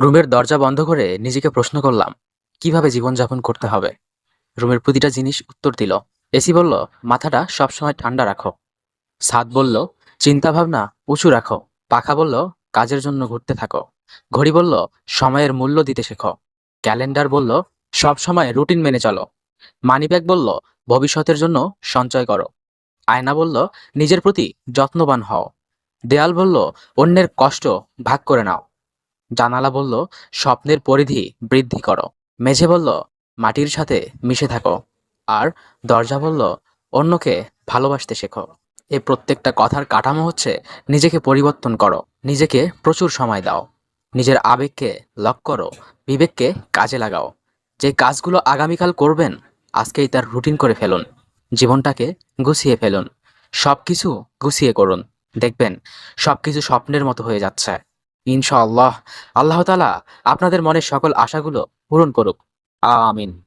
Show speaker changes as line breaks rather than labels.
রুমের দরজা বন্ধ করে নিজেকে প্রশ্ন করলাম, কীভাবে জীবনযাপন করতে হবে? রুমের প্রতিটা জিনিস উত্তর দিল। এসি বলল, মাথাটা সবসময় ঠান্ডা রাখো। ছাদ বলল, চিন্তাভাবনা উঁচু রাখো। পাখা বলল, কাজের জন্য ঘুরতে থাকো। ঘড়ি বলল, সময়ের মূল্য দিতে শেখো। ক্যালেন্ডার বলল সব সময় রুটিন মেনে চলো। মানিব্যাগ বলল, ভবিষ্যতের জন্য সঞ্চয় করো। আয়না বলল, নিজের প্রতি যত্নবান হও। দেয়াল বলল, অন্যের কষ্ট ভাগ করে নাও। জানালা বলল, স্বপ্নের পরিধি বৃদ্ধি করো। মেঝে বলল, মাটির সাথে মিশে থাকো। আর দরজা বলল, অন্যকে ভালোবাসতে শেখো। এই প্রত্যেকটা কথার কাঠামো হচ্ছে নিজেকে পরিবর্তন করো, নিজেকে প্রচুর সময় দাও। নিজের আবেগকে লক করো, বিবেককে কাজে লাগাও। যে কাজগুলো আগামীকাল করবেন, আজকেই তার রুটিন করে ফেলুন। জীবনটাকে গুছিয়ে ফেলুন। সব কিছু গুছিয়ে করুন। দেখবেন সব কিছু স্বপ্নের মতো হয়ে যাচ্ছে। ইনশাআল্লাহ। আল্লাহ তালা আপনাদের মনের সকল আশাগুলো পূরণ করুক। আমিন।